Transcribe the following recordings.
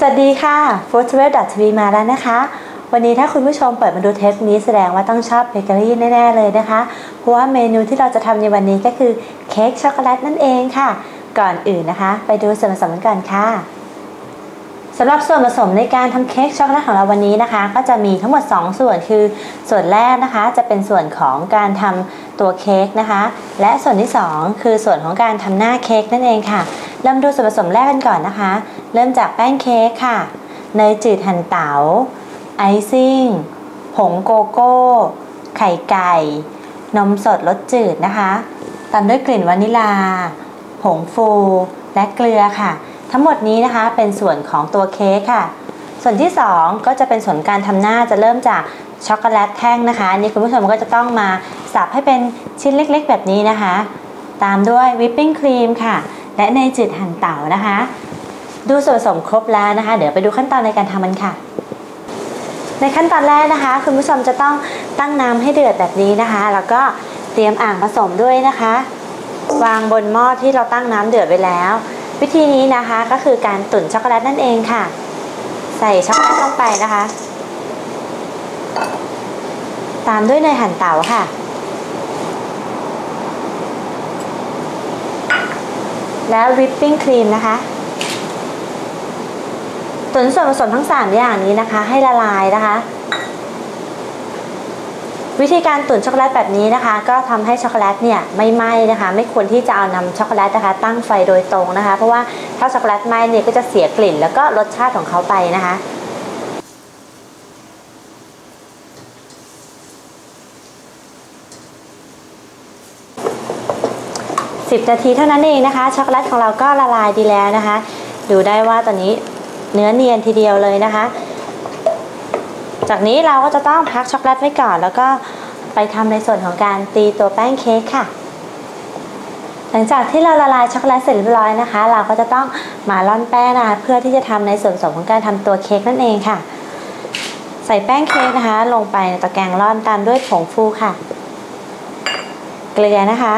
สวัสดีค่ะ f o o d t r a v e TV มาแล้วนะคะ วันนี้ถ้าคุณผู้ชมเปิดมาดูเทปนี้แสดงว่าต้องชอบเบเกอรี่แน่ ๆ เลยนะคะ เพราะว่าเมนูที่เราจะทำในวันนี้ก็คือเค้กช็อกโกแลตนั่นเองค่ะ ก่อนอื่นนะคะ ไปดูส่วนผสมกันก่อนค่ะ สำหรับส่วนผสมในการทำเค้กช็อกโกแลตของเราวันนี้นะคะ ก็จะมีทั้งหมด 2 ส่วนคือส่วนแรกนะคะจะเป็นส่วนของการทำตัวเค้กนะคะ และส่วนที่ 2 คือส่วนของการทำหน้าเค้กนั่นเองค่ะ เริ่มดูส่วนผสมแรกกันก่อนนะคะ เริ่มจากแป้งเค้กค่ะเนยจืดหั่นเตา๋าไอซิ่งผงโกโก้ ไข่ไก่ นมสดรสจืดนะคะตามด้วยกลิ่นวานิลา ผงฟูและเกลือค่ะ ทั้งหมดนี้นะคะเป็นส่วนของตัวเค้กค่ะ ส่วนที่ 2 ก็จะเป็นส่วนการทำหน้าจะเริ่มจากช็อกโกแลตแท่งนะคะอันนี้คุณผู้ชมก็จะต้องมาสับให้เป็นชิ้นเล็กๆ แบบนี้นะคะ ตามด้วยวิปปิ้งครีมค่ะ และเนจืดหั่นเต๋านะคะ ดูส่วนผสมครบแล้วนะคะ เดี๋ยวไปดูขั้นตอนในการทำมันค่ะ ในขั้นตอนแรกนะคะ คุณผู้ชมจะต้องตั้งน้ำให้เดือดแบบนี้นะคะ แล้วก็เตรียมอ่างผสมด้วยนะคะ วางบนหม้อที่เราตั้งน้ำเดือดไว้แล้ว วิธีนี้นะคะก็คือการตุ๋นช็อกโกแลตนั่นเองค่ะ ใส่ช็อกโกแลตลงไปนะคะ ตามด้วยเนยหั่นเต๋าค่ะ แล้ววิปปิ้งครีมนะคะตุ๋นส่วนผสมทั้ง 3 อย่างนี้นะคะ ให้ละลายนะคะ วิธีการตุ๋นช็อกโกแลตแบบนี้นะคะ ก็ทำให้ช็อกโกแลตเนี่ยไม่ไหม้นะคะ ไม่ควรที่จะเอานำช็อกโกแลตนะคะ ตั้งไฟโดยตรงนะคะ เพราะว่าถ้าช็อกโกแลตไหม้เนี่ยก็จะเสียกลิ่น แล้วก็รสชาติของเขาไปนะคะ10นาทีเท่านั้นเองนะคะ ช็อกโกแลตของเราก็ละลายดีแล้วนะคะ ดูได้ว่าตอนนี้เนื้อเนียนทีเดียวเลยนะคะ จากนี้เราก็จะต้องพักช็อกโกแลตไว้ก่อนแล้วก็ ไปทำในส่วนของการตีตัวแป้งเค้กค่ะ หลังจากที่เราละลายช็อกโกแลตเสร็จเรียบร้อยนะคะ เราก็จะต้องมาร่อนแป้งนะคะเพื่อที่จะทำในส่วนผสมของการทำตัวเค้กนั่นเองค่ะ ใส่แป้งเค้กนะคะ ลงไปในตะแกรงร่อนตามด้วยผงฟูค่ะ เกลือนะคะ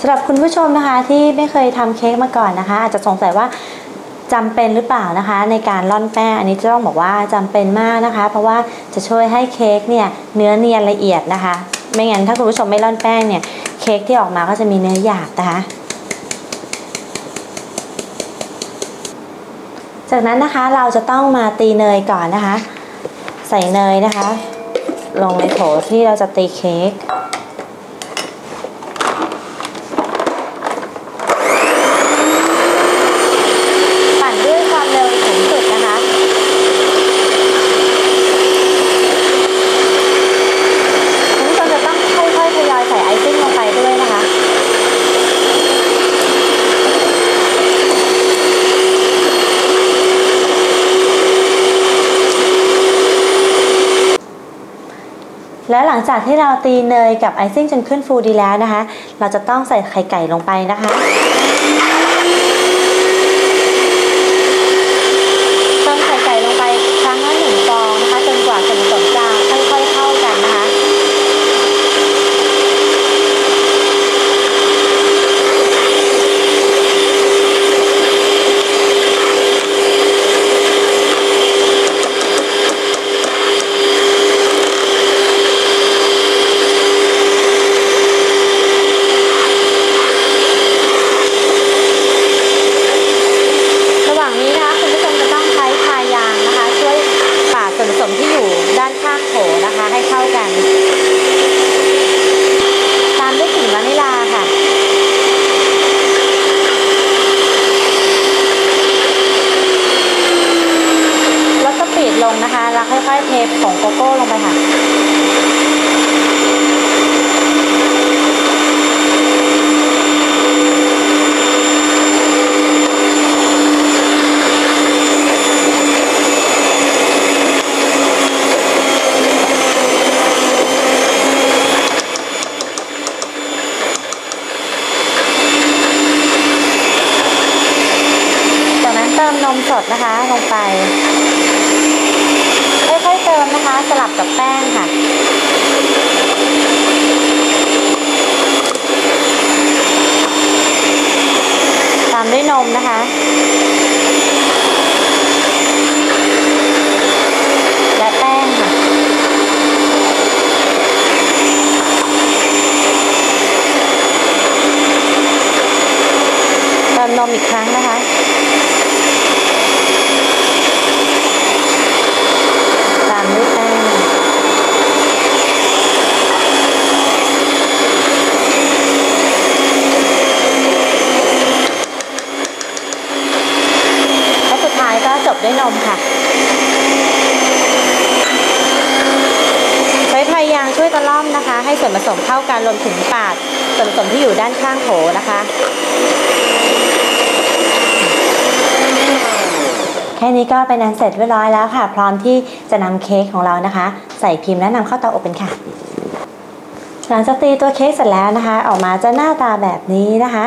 สำหรับ คุณผู้ชมนะคะที่ไม่เคยทำเค้กมาก่อนนะคะ อาจจะสงสัยว่าจำเป็นหรือเปล่านะคะ ในการร่อนแป้งอันนี้จะต้องบอกว่าจำเป็นมากนะคะ เพราะว่าจะช่วยให้เค้กเนี่ยเนื้อเนียนละเอียดนะคะ ไม่งั้นถ้าคุณผู้ชมไม่ร่อนแป้งเนี่ยเค้กที่ออกมาก็จะมีเนื้อหยาบนะคะ จากนั้นนะคะเราจะต้องมาตีเนยก่อนนะคะ ใส่เนยนะคะ ลงในโถที่เราจะตีเค้ก ปั่นด้วยความเร็วสูงสุดนะคะ คุณผู้ชมจะต้องค่อยๆทยอยใส่ไอซิ่งลงไปด้วยนะคะ แล้วหลังจากที่เราตีเนยกับไอซิ่งจนขึ้นฟูดีแล้วนะคะ เราจะต้องใส่ไข่ไก่ลงไปนะคะ เติมไข่ไก่ลงไปครั้งละหนึ่งฟองนะคะ จนกว่าส่วนผสมจะค่อยๆเข้ากันนะคะ ระหว่างนี้นะคะคุณผู้ชมจะต้องใช้พายางนะคะ ช่วยปาดส่วนผสมที่อยู่ด้านข้างโถนะคะ ให้เข้ากัน ตามด้วยกลิ่นวานิลาค่ะ ลดสปีดลงนะคะ แล้วค่อยๆเทผงโกโก้ลงไปค่ะ จากนั้นเติมนมสดนะคะลงไป ค่อยๆเติมนะคะ สลับกับแป้งค่ะ ตามด้วยนมนะคะ และแป้งค่ะ เติมนมอีกครั้งนะคะ ตามด้วยแป้ง และสุดท้ายก็จบด้วยนมค่ะ ใช้พายางช่วยตะล่อมนะคะ ให้ส่วนผส มเข้ากันรวมถึงปาดส่วนผสมที่อยู่ด้านข้างโถนะคะ แค่นี้ก็เป็นอันเสร็จเรียบร้อยแล้วค่ะ พร้อมที่จะนำเค้กของเรานะคะ ใส่พิมพ์และนำเข้าเตาอบกันค่ะหลังจากตีตัวเค้กเสร็จแล้วนะคะ ออกมาจะหน้าตาแบบนี้นะคะ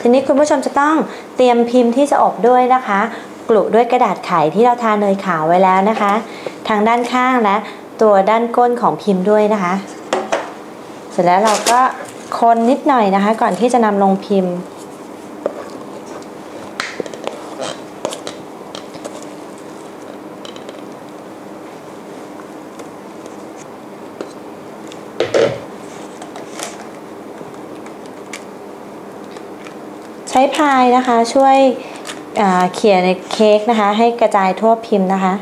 ทีนี้คุณผู้ชมจะต้องเตรียมพิมพ์ที่จะอบด้วยนะคะ กลุด้วยกระดาษไขที่เราทาเนยขาวไว้แล้วนะคะ ทางด้านข้างและตัวด้านก้นของพิมพ์ด้วยนะคะ เสร็จแล้วเราก็คนนิดหน่อยนะคะ ก่อนที่จะนำลงพิมพ์ ใช้พายนะคะช่วยเขี่ยในเค้กนะคะ ให้กระจายทั่วพิมพ์นะคะ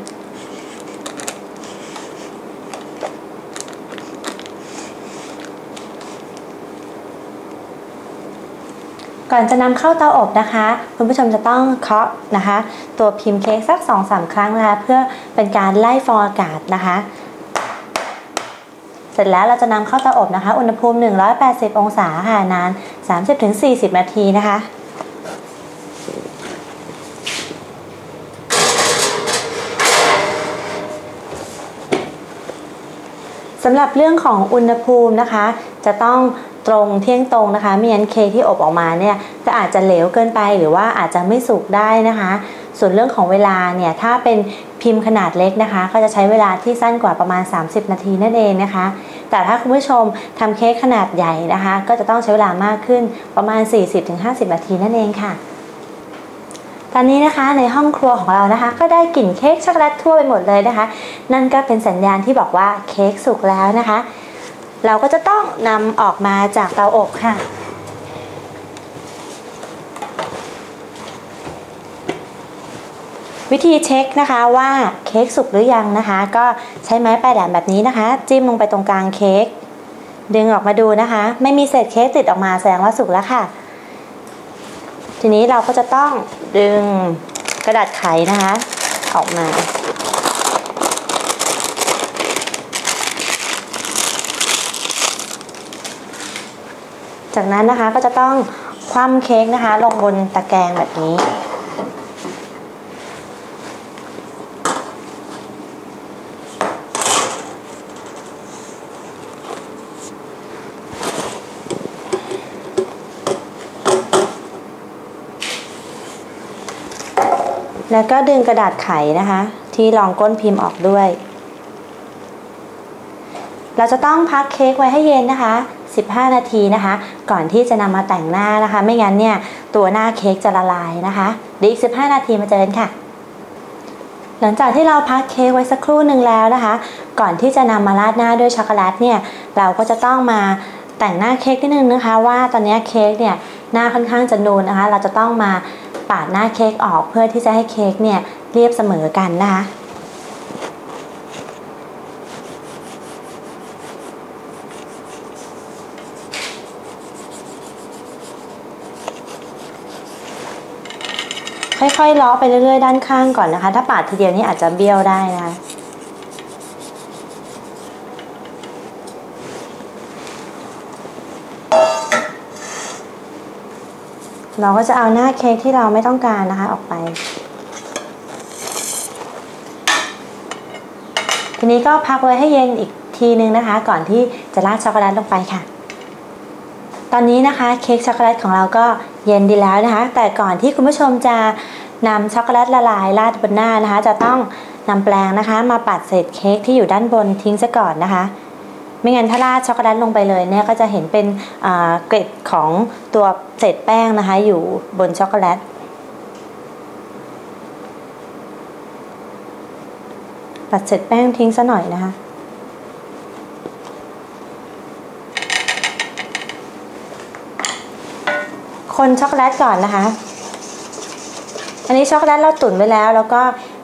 ก่อนจะนำเข้าเตาอบนะคะ คุณผู้ชมจะต้องเคาะนะคะ ตัวพิมพ์เค้กสัก2-3ครั้งนะคะเพื่อเป็นการไล่ฟองอากาศนะคะ เสร็จแล้วเราจะนำเข้าเตาอบนะคะ อุณหภูมิ 180 องศาค่ะนาน 30-40 นาทีนะคะสำหรับเรื่องของอุณหภูมินะคะ จะต้อง ตรงเที่ยงตรงนะคะไม่งั้นเค้กที่อบออกมาเนี่ยก็อาจจะเหลวเกินไปหรือว่าอาจจะไม่สุกได้นะคะ ส่วนเรื่องของเวลาเนี่ยถ้าเป็นพิมพ์ขนาดเล็กนะคะ ก็จะใช้เวลาที่สั้นกว่าประมาณ 30 นาทีนั่นเองนะคะ แต่ถ้าคุณผู้ชมทำเค้กขนาดใหญ่นะคะ ก็จะต้องใช้เวลามากขึ้นประมาณ 40-50 นาทีนั่นเองค่ะตอนนี้นะคะในห้องครัวของเรานะคะ ก็ได้กลิ่นเค้กช็อกโกแลตทั่วไปหมดเลยนะคะ นั่นก็เป็นสัญญาณที่บอกว่าเค้กสุกแล้วนะคะ เราก็จะต้องนำออกมาจากเตาอบค่ะ วิธีเช็คนะคะว่าเค้กสุกหรือยังนะคะ ก็ใช้ไม้ปลายแหลมแบบนี้นะคะ จิ้มลงไปตรงกลางเค้กดึงออกมาดูนะคะ ไม่มีเศษเค้กติดออกมาแสดงว่าสุกแล้วค่ะ ทีนี้เราก็จะต้องดึงกระดาษไขนะคะ ออกมา จากนั้นนะคะก็จะต้องคว่ำเค้กนะคะ ลงบนตะแกรงแบบนี้ แล้วก็ดึงกระดาษไขนะคะ ที่รองก้นพิมพ์ออกด้วย เราจะต้องพักเค้กไว้ให้เย็นนะคะ 15 นาทีนะคะ ก่อนที่จะนำมาแต่งหน้านะคะ ไม่งั้นเนี่ยตัวหน้าเค้กจะละลายนะคะเดี๋ยวอีก 15 นาทีมาเจอกันค่ะ หลังจากที่เราพักเค้กไว้สักครู่หนึ่งแล้วนะคะ ก่อนที่จะนำมาราดหน้าด้วยช็อกโกแลตเนี่ยเราก็จะต้องมาแต่งหน้าเค้กนิดนึงนะคะ ว่าตอนนี้เค้กเนี่ยหน้าค่อนข้างจะนูนนะคะ เราจะต้องมาปาดหน้าเค้กออกเพื่อที่จะให้เค้กเนี่ยเรียบเสมอกันนะคะ ค่อยๆล้อไปเรื่อยๆด้านข้างก่อนนะคะ ถ้าปาดทีเดียวนี่อาจจะเบี้ยวได้นะคะเราก็จะเอาหน้าเค้กที่เราไม่ต้องการนะคะออกไป ทีนี้ก็พักไว้ให้เย็นอีกทีนึงนะคะ ก่อนที่จะราดช็อกโกแลตลงไปค่ะ ตอนนี้นะคะเค้กช็อกโกแลตของเราก็เย็นดีแล้วนะคะ แต่ก่อนที่คุณผู้ชมจะนำช็อกโกแลตละลายราดบนหน้านะคะ จะต้องนำแปรงนะคะ มาปัดเศษเค้กที่อยู่ด้านบนทิ้งซะก่อนนะคะ ไม่งั้นถ้าราดช็อกโกแลตลงไปเลยเนี่ยก็จะเห็นเป็นเกล็ดของตัวเศษแป้งนะคะ อยู่บนช็อกโกแลตปัดเศษแป้งทิ้งซะหน่อยนะคะ คนช็อกโกแลตก่อนนะคะ อันนี้ช็อกโกแลตเราตุ๋นไว้แล้ว แล้วก็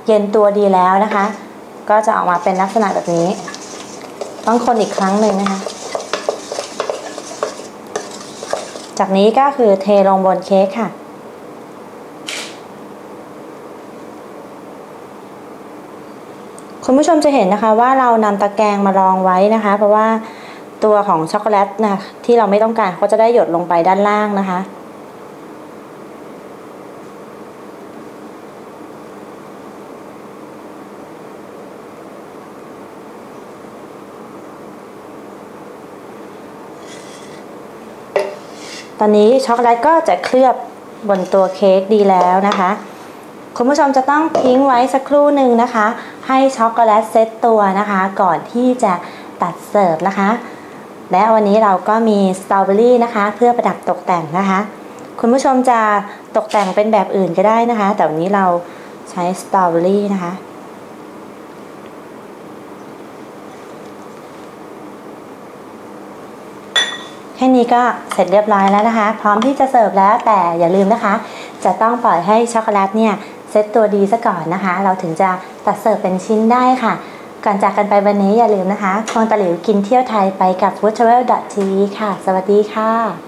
เย็นตัวดีแล้วนะคะ ก็จะออกมาเป็นลักษณะแบบนี้ ต้องคนอีกครั้งหนึ่งนะคะ จากนี้ก็คือเทลงบนเค้กค่ะคุณผู้ชมจะเห็นนะคะว่าเรานำตะแกรงมารองไว้นะคะ เพราะว่าตัวของช็อกโกแลตนะที่เราไม่ต้องการก็จะได้หยดลงไปด้านล่างนะคะ ตอนนี้ช็อกโกแลตก็จะเคลือบบนตัวเค้กดีแล้วนะคะ คุณผู้ชมจะต้องทิ้งไว้สักครู่หนึ่งนะคะ ให้ช็อกโกแลตเซตตัวนะคะ ก่อนที่จะตัดเสิร์ฟนะคะ และวันนี้เราก็มีสตรอเบอรี่นะคะ เพื่อประดับตกแต่งนะคะ คุณผู้ชมจะตกแต่งเป็นแบบอื่นก็ได้นะคะ แต่วันนี้เราใช้สตรอเบอรี่นะคะ แค่ นี้ก็เสร็จเรียบร้อยแล้วนะคะ พร้อมที่จะเสิร์ฟแล้วแต่อย่าลืมนะคะ จะต้องปล่อยให้ช็อกโกแลตเนี่ยเซตตัวดีซะก่อนนะคะ เราถึงจะตัดเสิร์ฟเป็นชิ้นได้ค่ะ ก่อนจากกันไปวันนี้อย่าลืมนะคะควงตะหลิวกินเที่ยวไทยไปกับ w o o d t r a v e l t v ค่ะ สวัสดีค่ะ